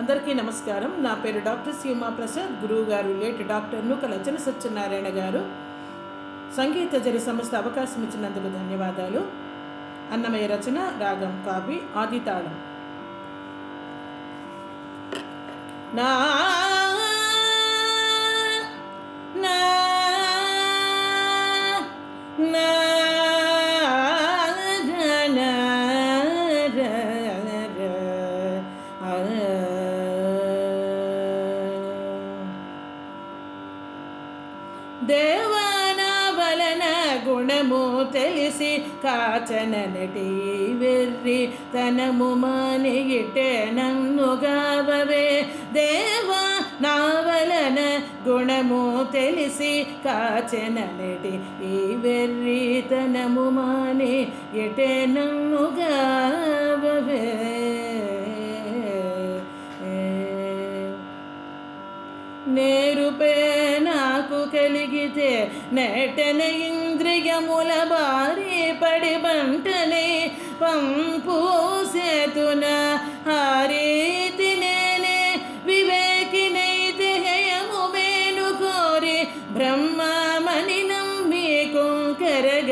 అందరికీ నమస్కారం. నా పేరు డాక్టర్ సీమా ప్రసాద్ గురువు గారు లేట్ డాక్టర్ నూక లచ్చన సత్యనారాయణ గారు. సంగీత జరి సంస్థ అవకాశం ఇచ్చినందుకు ధన్యవాదాలు. అన్నమయ్య రచన రాగం కావి ఆదితాళం నా దేవాన వలన గుణము తెలిసి కాచనటి వెర్రి తనము మానిగిటే నన్నుగావవే దేవా నా వలన గుణము తెలిసి కాచనటి ఈ వెర్రి తనము మాని ఎటే నన్నుగావవే కలిగితే నెటన ఇంద్రియముల భారీ పడి బంటనే పంపు సేతున హారీతి నేనే వివేకినైతే హయము మేలు కోరి బ్రహ్మమని నమ్మి కొంకరగర్వింతున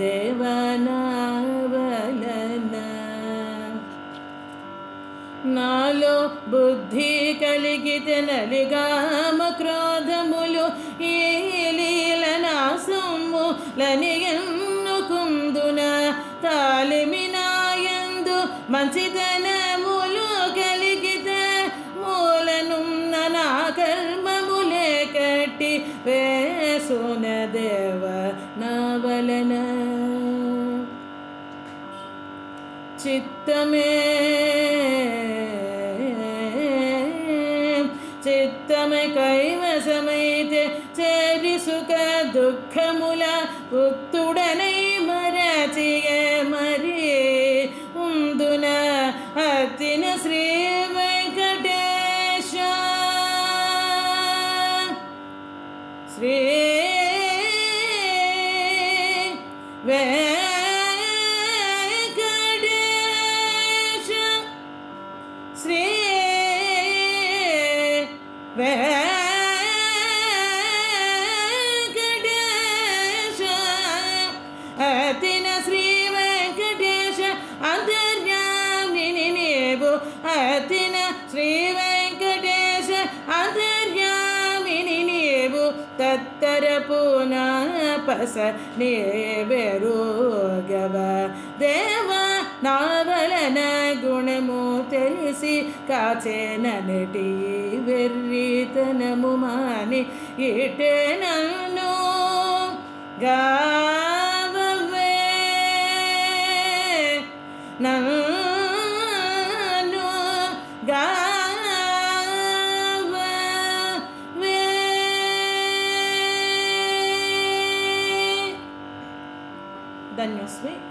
దేవనావలన. నాలో బుద్ధి కలిగితే నలిగామ క్రోధములు ఈ లీల నా సొమ్ములని ఎన్నుకుందున? తాలిమి నాయందు మంచితనములు కలిగితే మూలనున్న నా కర్మములే కట్టి వేసున దేవ నా వలన. చిత్తమే చిత్తమే కైవసమైతే చేరి సుఖ దుఃఖముల పుత్తుడనై మరచియ నీవు తత్తరపు పస నేవెరుగవ దేవ నా వలన గుణము తెలిసి కాచేనటి వెర్రితనము మాని ఇటే నన్ను గావవే నన్ను గావవే daño a Sweet.